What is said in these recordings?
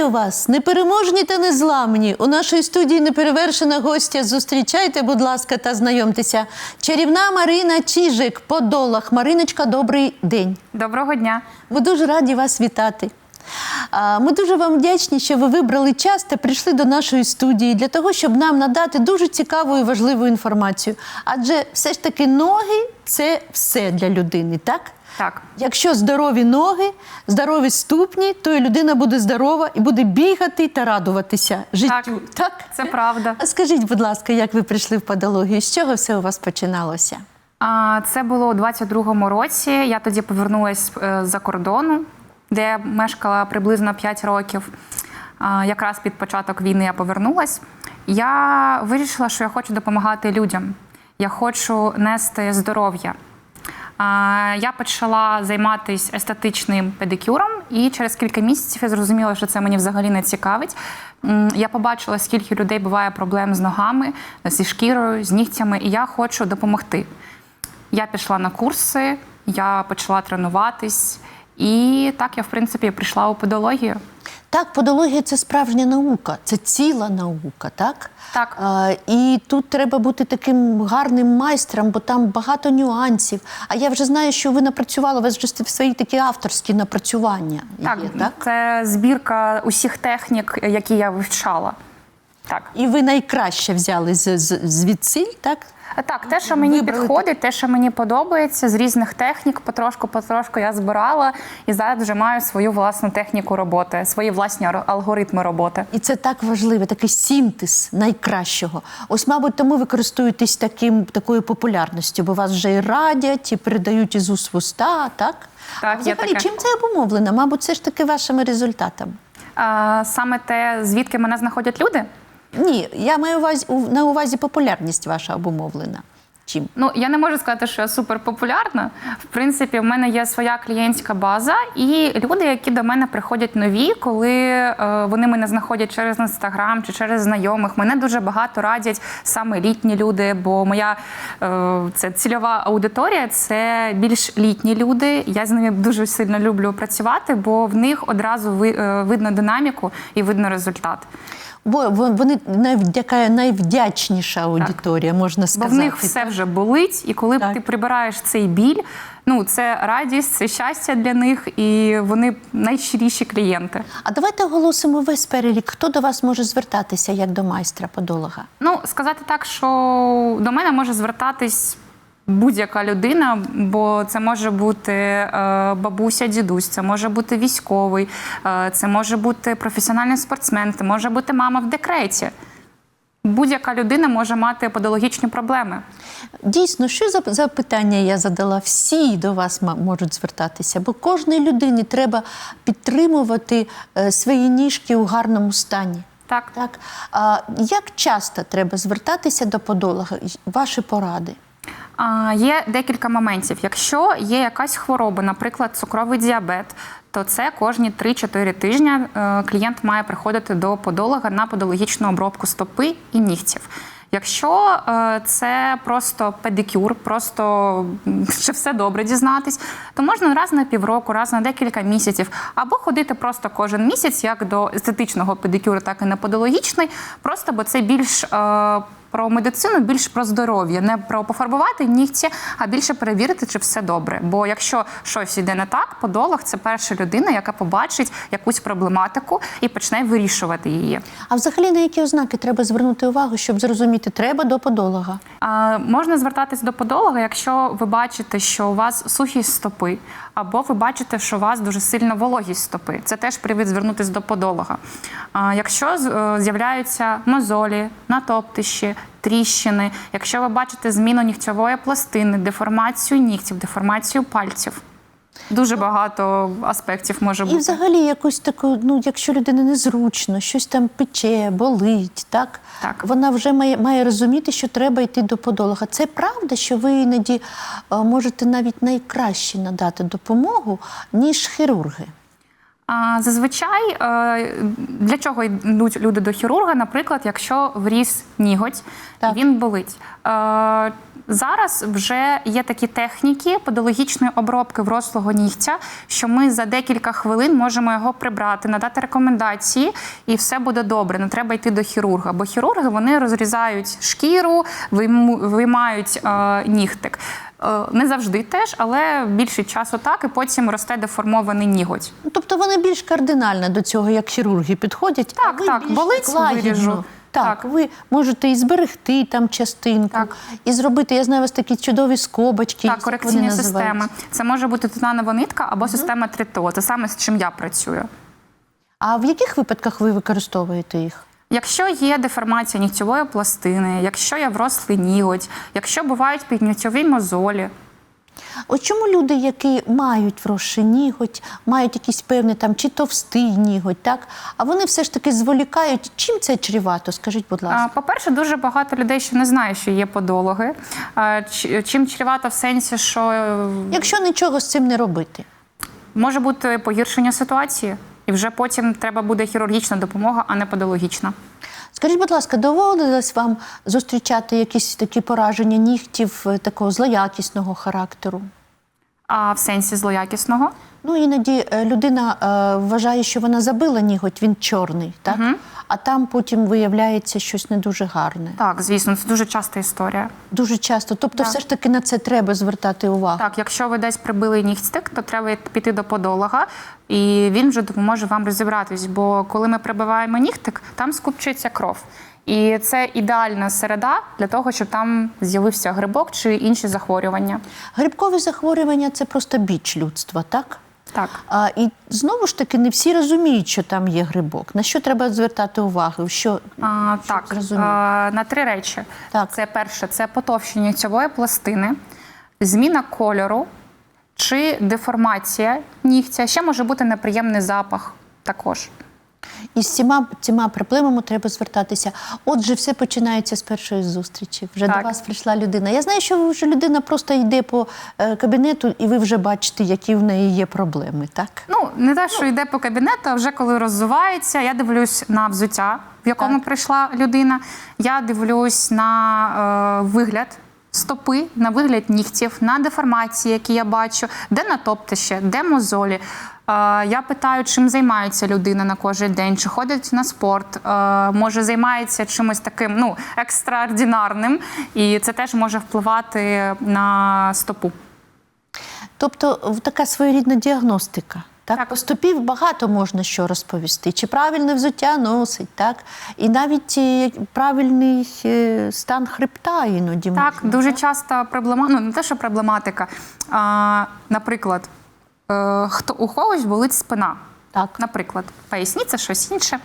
Вітаю вас, непереможні та незламні. У нашій студії неперевершена гостя. Зустрічайте, будь ласка, та знайомтеся. Чарівна Марина Чижик, Подолах. Мариночка, добрий день. Доброго дня. Ми дуже раді вас вітати. Ми дуже вам вдячні, що ви вибрали час та прийшли до нашої студії для того, щоб нам надати дуже цікаву і важливу інформацію. Адже все ж таки ноги це все для людини, так? Так, Якщо здорові ноги, здорові ступні, то і людина буде здорова і буде бігати та радуватися життю. Так, це правда. А скажіть, будь ласка, як ви прийшли в подологію? З чого все у вас починалося? А, Це було у 22-му році. Я тоді повернулася з-за кордону, де я мешкала приблизно 5 років. А, Якраз під початок війни я повернулась. Я вирішила, що я хочу допомагати людям. Я хочу нести здоров'я. Я почала займатися естетичним педикюром, і через кілька місяців я зрозуміла, що це мені взагалі не цікавить. Я побачила, скільки людей буває проблем з ногами, зі шкірою, з нігтями, і я хочу допомогти. Я пішла на курси, я почала тренуватись, і так я, в принципі, прийшла у педологію. Так, подологія це справжня наука, це ціла наука, так? Так. А, і тут треба бути таким гарним майстром, бо там багато нюансів. А я вже знаю, що ви напрацювали, у вас вже свої такі авторські напрацювання. Так, є, так? це збірка усіх технік, які я вивчала. Так. І ви найкраще взяли з, з, звідсиль, так? Так, те, що мені Вибрали підходить, те, що мені подобається, з різних технік, потрошку, потрошку я збирала і зараз вже маю свою власну техніку роботи, свої власні алгоритми роботи. І це так важливо, такий синтез найкращого. Ось, мабуть, тому ви користуєтесь таким, такою популярністю, бо вас вже і радять, і передають із уст в уста, так? Так, а взагалі, таке. чим це обумовлено? Мабуть, це ж таки вашими результатами. А, саме те, звідки мене знаходять люди. Ні, я маю увазі, на увазі популярність ваша обумовлена. Чим? Ну я не можу сказати, що я суперпопулярна. В принципі, в мене є своя клієнтська база, і люди, які до мене приходять нові, коли е, вони мене знаходять через інстаграм чи через знайомих. Мене дуже багато радять саме літні люди, бо моя е, це цільова аудиторія це більш літні люди. Я з ними дуже сильно люблю працювати, бо в них одразу ви, е, видно динаміку і видно результат. Бо вон- вони найвдяка, найвдячніша аудиторія, можна Бо сказати. в них все вже болить, і коли Так. ти прибираєш цей біль, ну це радість, це щастя для них, і вони найщиріші клієнти. А давайте оголосимо весь перелік. Хто до вас може звертатися як до майстра подолога? Ну сказати так, що до мене може звертатись. Будь-яка людина, бо це може бути е, бабуся, дідусь, це може бути військовий, е, це може бути професіональний спортсмен, це може бути мама в декреті. Будь-яка людина може мати подологічні проблеми. Дійсно, що за запитання я задала? Всі до вас можуть звертатися, бо кожній людині треба підтримувати е, свої ніжки у гарному стані. Так, Так, а як часто треба звертатися до подолога? Ваші поради? Є декілька моментів. Якщо є якась хвороба, наприклад, цукровий діабет, то це кожні 3-4 тижні е, клієнт має приходити до подолога на подологічну обробку стопи і нігтів. Якщо е, це просто педикюр, просто ще все добре дізнатись, то можна раз на півроку, раз на декілька місяців, або ходити просто кожен місяць, як до естетичного педикюру, так і на подологічний, просто бо це більш е, про медицину, більш про здоров'я, не про пофарбувати нігті, а більше перевірити, чи все добре. Бо якщо щось йде не так, подолог це перша людина, яка побачить якусь проблематику і почне вирішувати її. А взагалі на які ознаки треба звернути увагу, щоб зрозуміти, треба до подолога? А, можна звертатись до подолога, якщо ви бачите, що у вас сухість стопи, або ви бачите, що у вас дуже сильна вологість стопи. Це теж привід звернутися до подолога. А, якщо е, з'являються мозолі, натоптищі, тріщини, якщо ви бачите зміну нігтєвої пластини, деформацію нігтів, деформацію пальців. Дуже багато аспектів може бути. І взагалі якусь таку, ну якщо людина незручно, щось там пече, болить, так? Так. Вона вже має, має розуміти, що треба йти до подолога. Це правда, що ви іноді е, можете навіть найкраще надати допомогу, ніж хірурги. А, Зазвичай е, для чого йдуть люди до хірурга, наприклад, якщо вріс ніготь, Так. він болить. Е, Зараз вже є такі техніки подологічної обробки врослого нігтя, що ми за декілька хвилин можемо його прибрати, надати рекомендації, і все буде добре. Не треба йти до хірурга. Бо хірурги вони розрізають шкіру, виймають е, нігтик. Е, Не завжди теж, але більше часу так, і потім росте деформований ніготь. Ну, Тобто вони більш кардинально до цього, як хірурги, підходять. Так, а ви так, більш болить, лагідно. виріжу. Так, Так. ви можете і зберегти там частинку, Так. і зробити, я знаю, у вас такі чудові скобочки. Так, корекційні системи. Це може бути титанова нитка або система трито. Це саме з чим я працюю. А в яких випадках ви використовуєте їх? Якщо є деформація нігтєвої пластини, якщо є врослий ніготь, якщо бувають піднігтєві мозолі, От чому люди, які мають вросший ніготь, мають якийсь певний там чи товстий ніготь, так? А вони все ж таки зволікають. Чим це чрівато? Скажіть, будь ласка. По-перше, дуже багато людей ще не знає, що є подологи. Чим чревато в сенсі, що е, Якщо нічого з цим не робити. може бути погіршення ситуації, і вже потім треба буде хірургічна допомога, а не подологічна. Скажіть, будь ласка, доводилось вам зустрічати якісь такі пораження нігтів е, такого злоякісного характеру? А в сенсі злоякісного. Ну, іноді е, людина е, вважає, що вона забила ніготь, він чорний, так? А там потім виявляється щось не дуже гарне. Так, звісно, це дуже часта історія. Дуже часто. Тобто, все ж таки на це треба звертати увагу. Так, якщо ви десь прибили нігтстик, то треба піти до подолога, і він вже допоможе вам розібратись. Бо коли ми прибиваємо нігтик, там скупчується кров. І це ідеальна середа для того, щоб там з'явився грибок чи інші захворювання. Грибкові захворювання це просто біч людства, так? Так. А, і знову ж таки, не всі розуміють, що там є грибок. На що треба звертати увагу? Що А, так, а, на три речі. Так. Це перше, це потовщення цього пластини, зміна кольору чи деформація нігтя. Ще може бути неприємний запах також. І з цими, цими проблемами треба звертатися. Отже, все починається з першої зустрічі. Вже Так. до вас прийшла людина. Я знаю, що вже людина просто йде по е, кабінету, і ви вже бачите, які в неї є проблеми, так? Ну, не те, що йде по кабінету, а вже коли роззувається, я дивлюсь на взуття, в якому Так. прийшла людина. Я дивлюсь на е, вигляд стопи, на вигляд нігтів, на деформації, які я бачу, де натоптище, де мозолі. Я питаю, чим займається людина на кожен день, чи ходить на спорт, може займається чимось таким ну, екстраординарним, і це теж може впливати на стопу. Тобто така своєрідна діагностика. Так? Так. По багато можна що розповісти. Чи правильне взуття носить, так? І навіть е, правильний е, стан хребта іноді Так, можна. дуже часто проблема, ну не те, що проблематика. А, наприклад, хто у когось болить спина. Так. Наприклад, поясніться щось інше.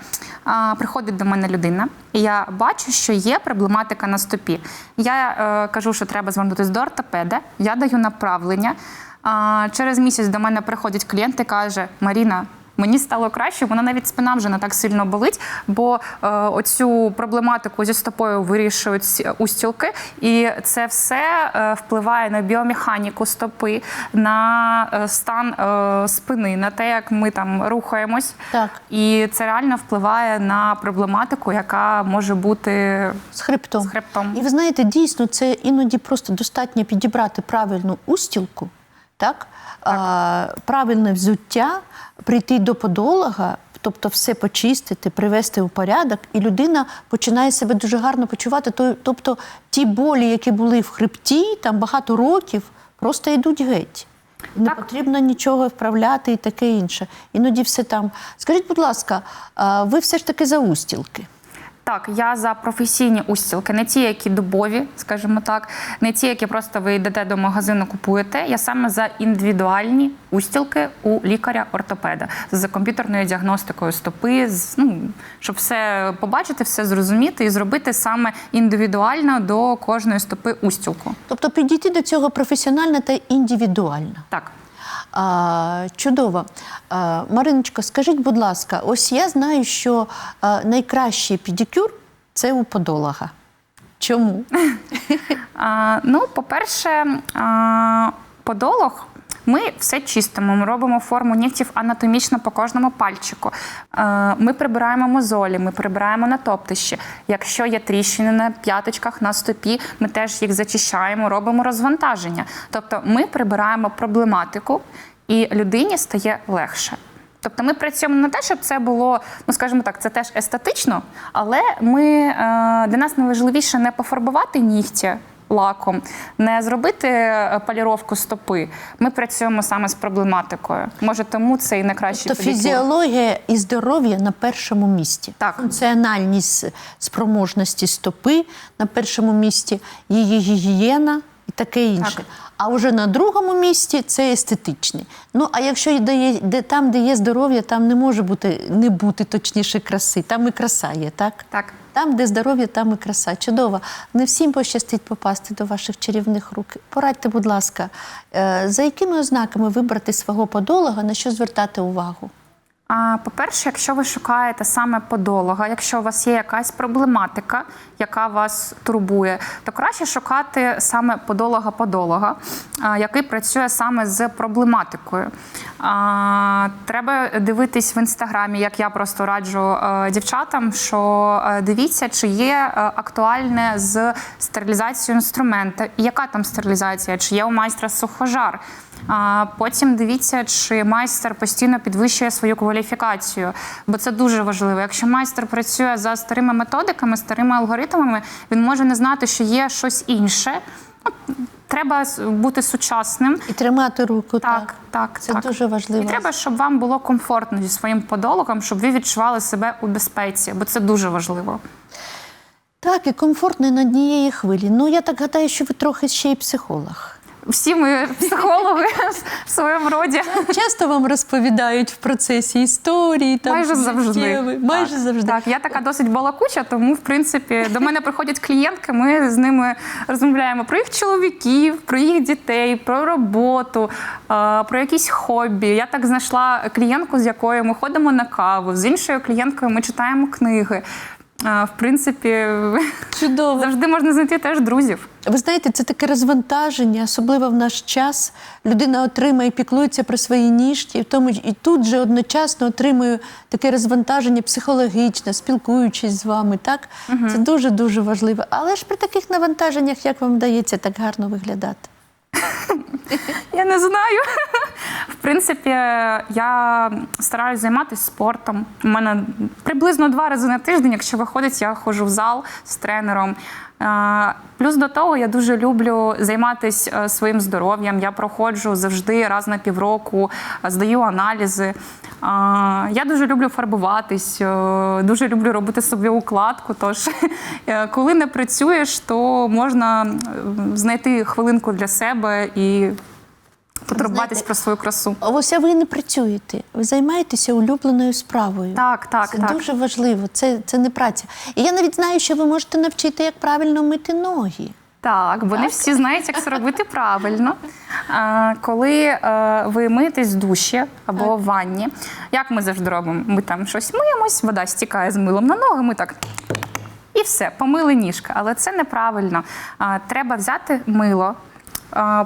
А, приходить до мене людина, і я бачу, що є проблематика на стопі. Я е, кажу, що треба звернутися до ортопеда, я даю направлення. А, через місяць до мене приходить клієнт і каже: Маріна. Мені стало краще, вона навіть спина вже не так сильно болить, бо е, оцю проблематику зі стопою вирішують устілки, і це все е, впливає на біомеханіку стопи, на е, стан е, спини, на те, як ми там рухаємось. Так. І це реально впливає на проблематику, яка може бути З хребтом. З хребтом. І ви знаєте, дійсно, це іноді просто достатньо підібрати правильну устілку, так? А, правильне взуття, прийти до подолога, тобто все почистити, привести у порядок, і людина починає себе дуже гарно почувати. Тобто ті болі, які були в хребті, там багато років, просто йдуть геть. Не Так. потрібно нічого вправляти і таке інше. Іноді все там. Скажіть, будь ласка, ви все ж таки за устілки? Так, я за професійні устілки, не ті, які дубові, скажімо так, не ті, які просто ви йдете до магазину, купуєте. Я саме за індивідуальні устілки у лікаря-ортопеда з комп'ютерною діагностикою стопи, з, ну, щоб все побачити, все зрозуміти і зробити саме індивідуально до кожної стопи устілку. Тобто підійти до цього професіонально та індивідуально. Так. А, чудово. А, Мариночко, скажіть, будь ласка, ось я знаю, що найкращий педикюр це у подолога. Чому? А, ну, по-перше, подолог Ми все чистимо, ми робимо форму нігтів анатомічно по кожному пальчику. Е, Ми прибираємо мозолі, ми прибираємо натоптищі. Якщо є тріщини на п'яточках, на стопі, ми теж їх зачищаємо, робимо розвантаження. Тобто ми прибираємо проблематику, і людині стає легше. Тобто ми працюємо на те, щоб це було, ну скажімо так, це теж естетично, але ми, е, для нас найважливіше не пофарбувати нігті лаком, не зробити е, поліровку стопи. Ми працюємо саме з проблематикою. Може, тому це і найкращий Тобто фізіологія і здоров'я на першому місці. Так. Функціональність спроможності стопи на першому місці, її гігієна і таке інше. Так. А вже на другому місці це естетичне. Ну а якщо де де там, де є здоров'я, там не може бути не бути точніше краси. Там і краса є, так? Так. Там, де здоров'я, там і краса. Чудово. Не всім пощастить попасти до ваших чарівних рук. Порадьте, будь ласка, е, за якими ознаками вибрати свого подолога, на що звертати увагу? По-перше, якщо ви шукаєте саме подолога, якщо у вас є якась проблематика, яка вас турбує, то краще шукати саме подолога-подолога, який працює саме з проблематикою. Треба дивитись в інстаграмі, як я просто раджу е, дівчатам, що е, дивіться, чи є е, актуальне з стерилізацією інструмента, і яка там стерилізація, чи є у майстра сухожар. А потім дивіться, чи майстер постійно підвищує свою кваліфікацію, бо це дуже важливо. Якщо майстер працює за старими методиками, старими алгоритмами, він може не знати, що є щось інше. Ну, Треба бути сучасним. І тримати руку. Так, так, Це так. дуже важливо. І треба, щоб вам було комфортно зі своїм подологом, щоб ви відчували себе у безпеці, бо це дуже важливо. Так, і комфортно на однієї хвилі. Ну, я так гадаю, що ви трохи ще й психолог. Всі ми психологи в своєму роді. Часто вам розповідають в процесі історії, там, Майже завжди. Майже так, завжди. Так, я така досить балакуча, тому в принципі до мене приходять клієнтки. Ми з ними розмовляємо про їх чоловіків, про їх дітей, про роботу, про якісь хобі. Я так знайшла клієнтку, з якою ми ходимо на каву. З іншою клієнткою ми читаємо книги. Е, В принципі, Чудово. завжди можна знайти теж друзів. Ви знаєте, це таке розвантаження, особливо в наш час. Людина отримає, піклується про свої ніжки, і, в тому, і тут же одночасно отримує таке розвантаження психологічне, спілкуючись з вами. Так? Це дуже-дуже важливо. Але ж при таких навантаженнях, як вам вдається так гарно виглядати? Я не знаю. В принципі, я стараюсь займатися спортом. У мене приблизно два рази на тиждень, якщо виходить, я ходжу в зал з тренером. Е, Плюс до того я дуже люблю займатися своїм здоров'ям. Я проходжу завжди раз на півроку, е, здаю аналізи. Е, Я дуже люблю фарбуватись, е, дуже люблю робити собі укладку. Тож, е, коли не працюєш, то можна е, знайти хвилинку для себе і потурбуватись про свою красу. А Ось а ви не працюєте, ви займаєтеся улюбленою справою. Так, так, Це так. дуже важливо, це, це не праця. І я навіть знаю, що ви можете навчити, як правильно мити ноги. Так, бо не всі знають, як це робити правильно. А, коли е, ви миєтесь в душі або в ванні, як ми завжди робимо? Ми там щось миємось, вода стікає з милом на ноги, ми так. І все, помили ніжки. Але це неправильно. А, треба взяти мило.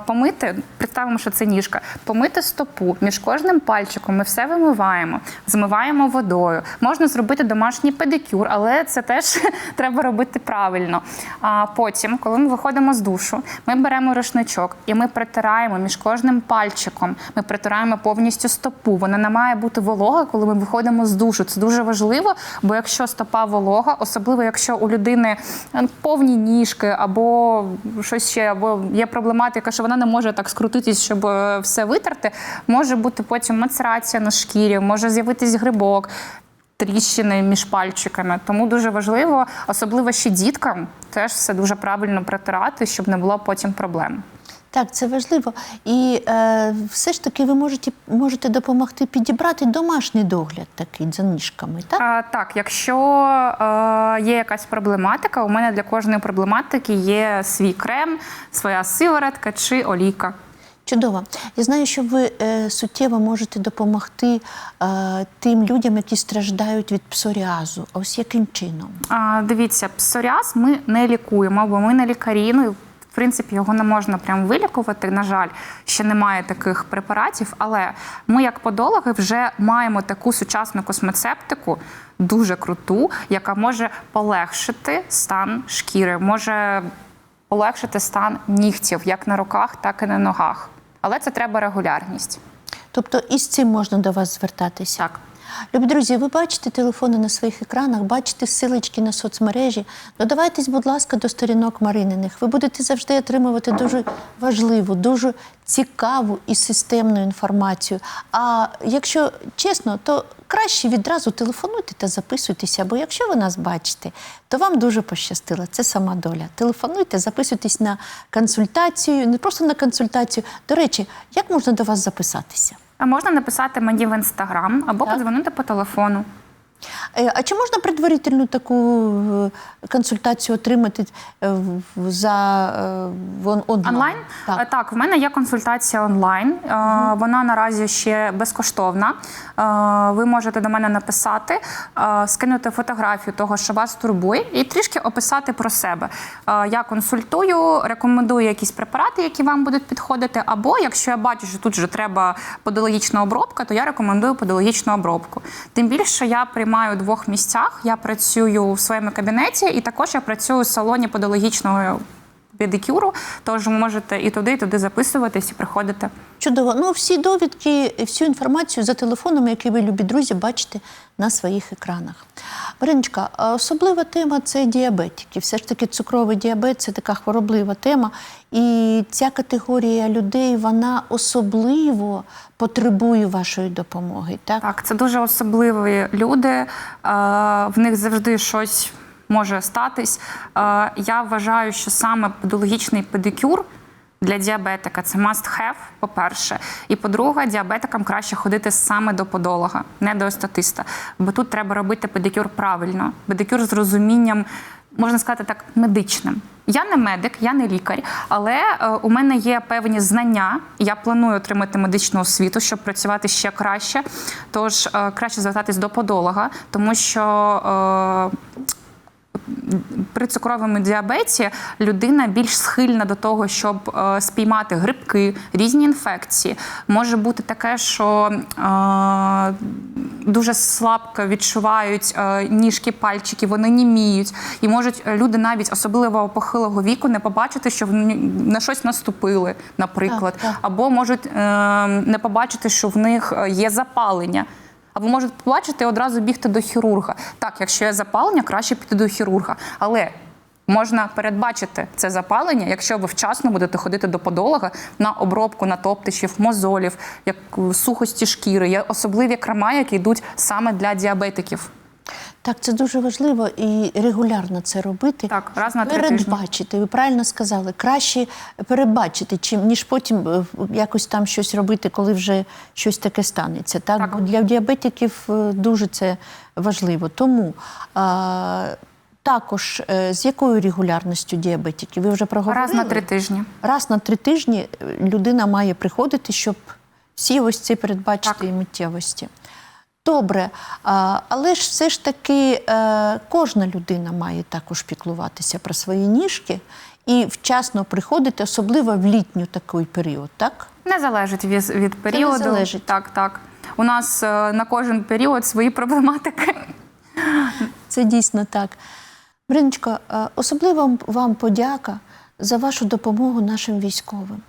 Помити, представимо, що це ніжка, помити стопу між кожним пальчиком. Ми все вимиваємо, змиваємо водою. Можна зробити домашній педикюр, але це теж треба робити правильно. А потім, коли ми виходимо з душу, ми беремо рушничок і ми притираємо між кожним пальчиком. Ми притираємо повністю стопу. Вона не має бути волога, коли ми виходимо з душу. Це дуже важливо, бо якщо стопа волога, особливо якщо у людини е, повні ніжки або щось ще, або є проблематика, що вона не може так скрутитись, щоб е, все витерти, може бути потім мацерація на шкірі, може з'явитись грибок. Тріщини між пальчиками, тому дуже важливо, особливо ще діткам, теж все дуже правильно протирати, щоб не було потім проблем. Так, це важливо. І е, все ж таки ви можете, можете допомогти підібрати домашній догляд такий за ніжками, так? А, так, якщо е, є якась проблематика, у мене для кожної проблематики є свій крем, своя сиворотка чи олійка. Чудово. Я знаю, що ви е, суттєво можете допомогти е, тим людям, які страждають від псоріазу. А ось яким чином? А, дивіться, псоріаз ми не лікуємо, бо ми не лікарі. Ну, В принципі, його не можна прям вилікувати. На жаль, ще немає таких препаратів. Але ми, як подологи, вже маємо таку сучасну космецептику, дуже круту, яка може полегшити стан шкіри, може полегшити стан нігтів як на руках, так і на ногах. Але це треба регулярність. Тобто і з цим можна до вас звертатися. Так. Любі друзі, ви бачите телефони на своїх екранах, бачите силочки на соцмережі. Додавайтесь, будь ласка, до сторінок Марининих. Ви будете завжди отримувати дуже важливу, дуже цікаву і системну інформацію. А якщо чесно, то краще відразу телефонуйте та записуйтеся, бо якщо ви нас бачите, то вам дуже пощастило. Це сама доля. Телефонуйте, записуйтесь на консультацію, не просто на консультацію. До речі, як можна до вас записатися? А можна написати мені в інстаграм або Так. подзвонити по телефону. Е, А чи можна предварительну таку е, консультацію отримати е, за онлайн? Онлайн? Так. Так, в мене є консультація онлайн. Е, Вона наразі ще безкоштовна. Ви можете до мене написати, скинути фотографію того, що вас турбує, і трішки описати про себе. Я консультую, рекомендую якісь препарати, які вам будуть підходити. Або якщо я бачу, що тут вже треба подологічна обробка, то я рекомендую подологічну обробку. Тим більше я приймаю у двох місцях. Я працюю в своєму кабінеті, і також я працюю в салоні подологічного педикюру, тож ви можете і туди, і туди записуватись і приходити. Чудово. Ну, всі довідки, всю інформацію за телефоном, який ви, любі друзі, бачите на своїх екранах. Мариночка, особлива тема це діабетики. Все ж таки цукровий діабет це така хвороблива тема. І ця категорія людей вона особливо потребує вашої допомоги. Так? Так, це дуже особливі люди. В них завжди щось може статись. Е, Я вважаю, що саме подологічний педикюр. Для діабетика це must have, по-перше. І по-друге, діабетикам краще ходити саме до подолога, не до естетиста. Бо тут треба робити педикюр правильно. Педикюр з розумінням, можна сказати так, медичним. Я не медик, я не лікар, але е, у мене є певні знання. Я планую отримати медичну освіту, щоб працювати ще краще. Тож е, краще звертатись до подолога, тому що. При цукровому діабеті людина більш схильна до того, щоб е, спіймати грибки, різні інфекції. Може бути таке, що е, дуже слабко відчувають е, ніжки, пальчики, вони німіють. І можуть е, люди навіть особливо похилого віку не побачити, що на щось наступили, наприклад, Так, так. або можуть е, не побачити, що в них є запалення. Або можуть побачити і одразу бігти до хірурга. Так, якщо є запалення, краще піти до хірурга. Але можна передбачити це запалення, якщо ви вчасно будете ходити до подолога на обробку натоптичів, мозолів, як е, сухості шкіри. Є особливі крема, які йдуть саме для діабетиків. Так, це дуже важливо і регулярно це робити. Так, раз на три тижні. передбачити. Ви правильно сказали. Краще передбачити, чим ніж потім е, якось там щось робити, коли вже щось таке станеться. Так, Так. Бо для діабетиків е, дуже це важливо. Тому а, також е, з якою регулярністю діабетики? Ви вже проговорили? Раз на три тижні. Раз на три тижні людина має приходити, щоб всі ось ці передбачити Так. і миттєвості. Добре, але ж все ж таки е, кожна людина має також піклуватися про свої ніжки і вчасно приходити, особливо в літню такий період, так? Не залежить від, від періоду. залежить. Так, так. У нас е, на кожен період свої проблематики. Це дійсно так. Бриночка, е, особливо вам подяка за вашу допомогу нашим військовим.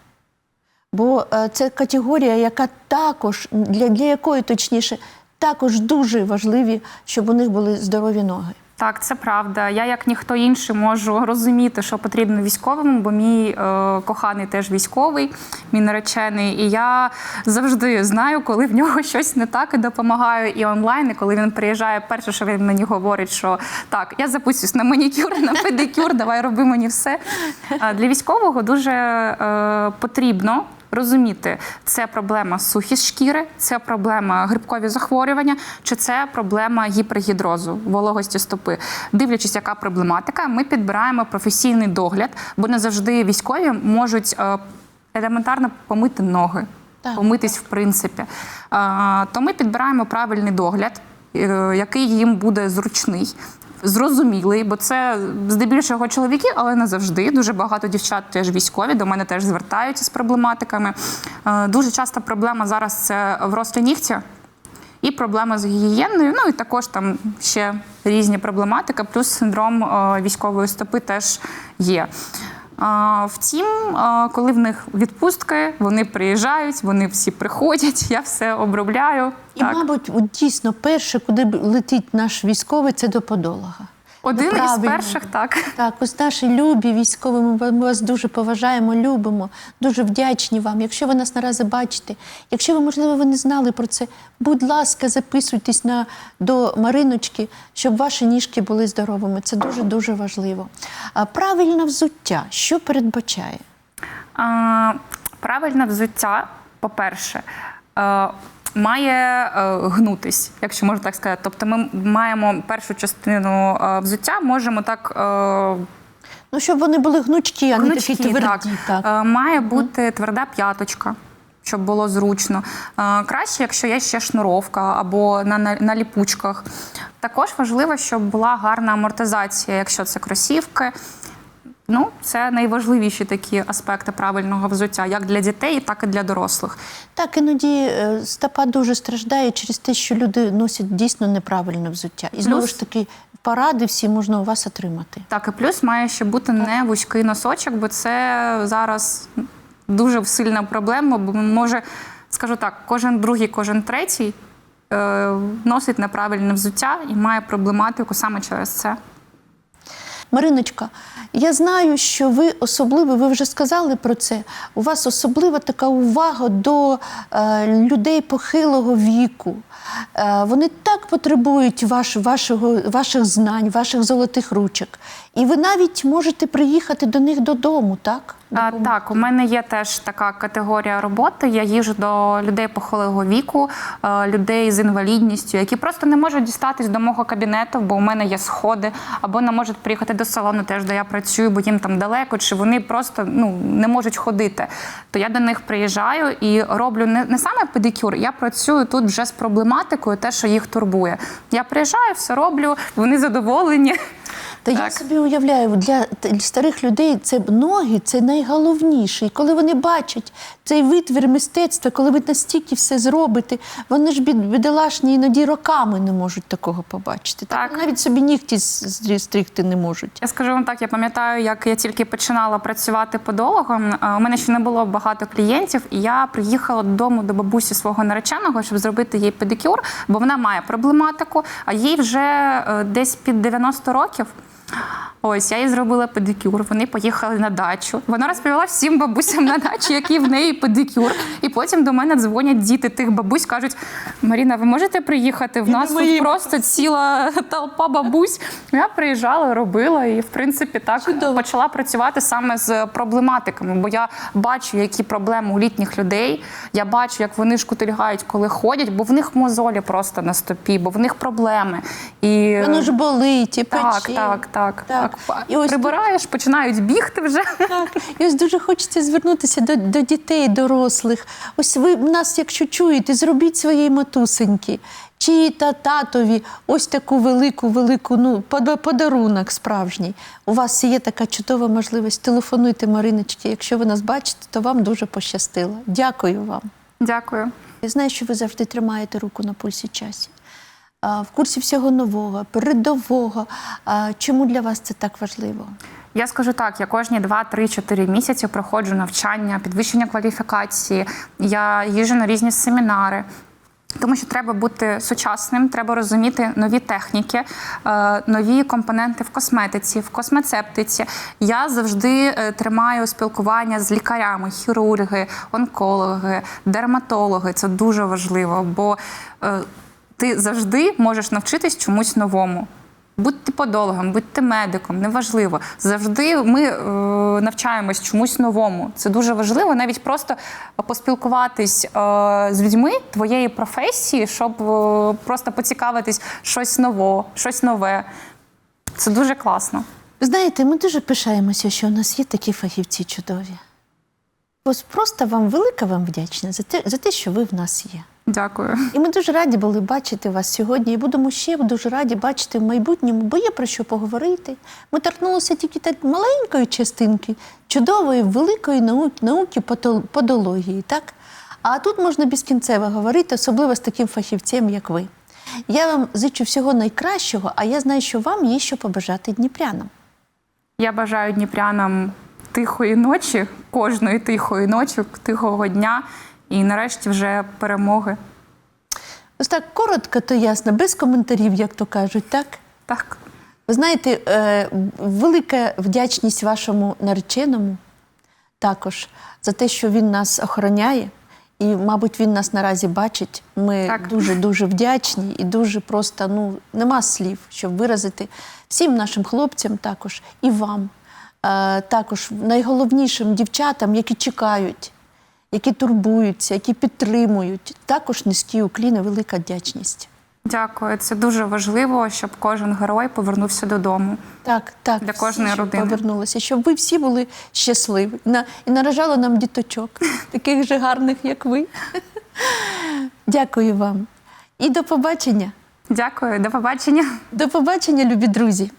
Бо це категорія, яка також, для, для якої точніше, також дуже важливі, щоб у них були здорові ноги. Так, це правда. Я, як ніхто інший, можу розуміти, що потрібно військовому, бо мій е, коханий теж військовий, мій наречений. І я завжди знаю, коли в нього щось не так, і допомагаю і онлайн. І коли він приїжджає, перше, що він мені говорить, що так, я записуюсь на манікюр, на педикюр, давай роби мені все. Для військового дуже е, потрібно. Розуміти, це проблема сухість шкіри, це проблема грибкові захворювання, чи це проблема гіпергідрозу, вологості стопи. Дивлячись, яка проблематика, ми підбираємо професійний догляд, бо не завжди військові можуть е, елементарно помити ноги, Так. помитись в принципі. Е, То ми підбираємо правильний догляд, е, який їм буде зручний. Зрозумілий, бо це здебільшого чоловіки, але не завжди. Дуже багато дівчат теж військові, до мене теж звертаються з проблематиками. Е, Дуже часто проблема зараз це в рості нігтя. І проблема з гігієною, ну і також там ще різні проблематики, плюс синдром е, військової стопи теж є. Втім, коли в них відпустки, вони приїжджають, вони всі приходять, я все обробляю. І, так. мабуть, дійсно перше, куди летить наш військовий, це до подолога. Один із перших, так. Так, ось наші любі військові, ми вас дуже поважаємо, любимо, дуже вдячні вам. Якщо ви нас наразі бачите, якщо ви, можливо, ви не знали про це, будь ласка, записуйтесь на, до Мариночки, щоб ваші ніжки були здоровими. Це дуже-дуже важливо. А правильне взуття, що передбачає? А, правильне взуття, по-перше, е, має е, гнутись, якщо можна так сказати. Тобто ми маємо першу частину е, взуття, можемо так. е, Ну, щоб вони були гнучкі, а не такі тверді. Так. Е, Має бути тверда п'яточка. Щоб було зручно. Краще, якщо є ще шнуровка або на, на, на ліпучках. Також важливо, щоб була гарна амортизація, якщо це кросівки. Ну, це найважливіші такі аспекти правильного взуття, як для дітей, так і для дорослих. Так, іноді е, стопа дуже страждає через те, що люди носять дійсно неправильне взуття. І знову Плюс- ж таки, поради всі можна у вас отримати. Так, і плюс має ще бути не вузький носочок, бо це зараз дуже сильна проблема, бо може, скажу так, кожен другий, кожен третій е, носить неправильне взуття і має проблематику саме через це. Мариночка, я знаю, що ви особливо, ви вже сказали про це. У вас особлива така увага до е, людей похилого віку. Е, вони так потребують ваш, вашого, ваших знань, ваших золотих ручок. І ви навіть можете приїхати до них додому, так? А, так, у мене є теж така категорія роботи. Я їжджу до людей похилого віку, е, людей з інвалідністю, які просто не можуть дістатись до мого кабінету, бо у мене є сходи, або не можуть приїхати до салону, теж де я працюю, бо їм там далеко, чи вони просто ну не можуть ходити. То я до них приїжджаю і роблю не, не саме педикюр, я працюю тут вже з проблематикою, те, що їх турбує. Я приїжджаю, все роблю, вони задоволені. Та я собі уявляю, для старих людей це ноги це найголовніше. І коли вони бачать цей витвір мистецтва, коли ви настільки все зробите, вони ж бід- бідолашні іноді роками не можуть такого побачити. Так. навіть собі нігті стригти не можуть. Я скажу вам так, я пам'ятаю, як я тільки починала працювати подологом. е, У мене ще не було багато клієнтів, і я приїхала додому до бабусі свого нареченого, щоб зробити їй педикюр, бо вона має проблематику, а їй вже е, десь під 90 років. Ось я їй зробила педикюр. Вони поїхали на дачу. Вона розповіла всім бабусям на дачі, який в неї педикюр. І потім до мене дзвонять діти тих бабусь, кажуть: Маріна, ви можете приїхати? В нас тут просто ціла толпа бабусь. Я приїжджала, робила і, в принципі, так почала працювати саме з проблематиками, бо я бачу, які проблеми у літніх людей. Я бачу, як вони шкутильгають, коли ходять, бо в них мозолі просто на стопі, бо в них проблеми. І Воно ж болить і так, так, так, Так. так. І ось тут- Прибираєш, починають бігти вже. Так, і ось дуже хочеться звернутися до, до дітей, дорослих. Ось ви нас, якщо чуєте, зробіть своїй матусеньки чи та татові ось таку велику, велику ну, пода- подарунок справжній. У вас є така чудова можливість. Телефонуйте Мариночки. Якщо ви нас бачите, то вам дуже пощастило. Дякую вам. Дякую. Я знаю, що ви завжди тримаєте руку на пульсі часі. В курсі всього нового, передового. Чому для вас це так важливо? Я скажу так: я кожні 2-3-4 місяці проходжу навчання, підвищення кваліфікації. Я їжджу на різні семінари. Тому що треба бути сучасним, треба розуміти нові техніки, е, нові компоненти в косметиці, в космецептиці. Я завжди е, тримаю спілкування з лікарями, хірурги, онкологи, дерматологи. Це дуже важливо, бо е, ти завжди можеш навчитись чомусь новому. Будьте подологом, будьте медиком, неважливо. Завжди ми е, навчаємось чомусь новому. Це дуже важливо, навіть просто поспілкуватись е, з людьми твоєї професії, щоб е, просто поцікавитись щось нове, щось нове. Це дуже класно. Знаєте, ми дуже пишаємося, що у нас є такі фахівці чудові. Ось просто вам велика вам вдячна за те, за те, що ви в нас є. Дякую. І ми дуже раді були бачити вас сьогодні. І будемо ще дуже раді бачити в майбутньому, бо є про що поговорити. Ми торкнулися тільки так маленької частинки чудової, великої науки, науки подології, так? А тут можна безкінцево говорити, особливо з таким фахівцем, як ви. Я вам зичу всього найкращого, а я знаю, що вам є що побажати дніпрянам. Я бажаю дніпрянам тихої ночі, кожної тихої ночі, тихого дня і нарешті вже перемоги. Ось так коротко, то ясно, без коментарів, як то кажуть, так? Так. Ви знаєте, е, велика вдячність вашому нареченому також за те, що він нас охороняє. І, мабуть, він нас наразі бачить. Ми дуже дуже вдячні і дуже просто ну нема слів, щоб виразити всім нашим хлопцям також і вам, е, також найголовнішим дівчатам, які чекають, які турбуються, які підтримують. Також низькі укліни, велика вдячність. Дякую. Це дуже важливо, щоб кожен герой повернувся додому. Так, так. Для кожної щоб родини. повернулися, щоб ви всі були щасливі На, і наражали нам діточок, таких же гарних, як ви. Дякую вам. І до побачення. Дякую, до побачення. До побачення, любі друзі.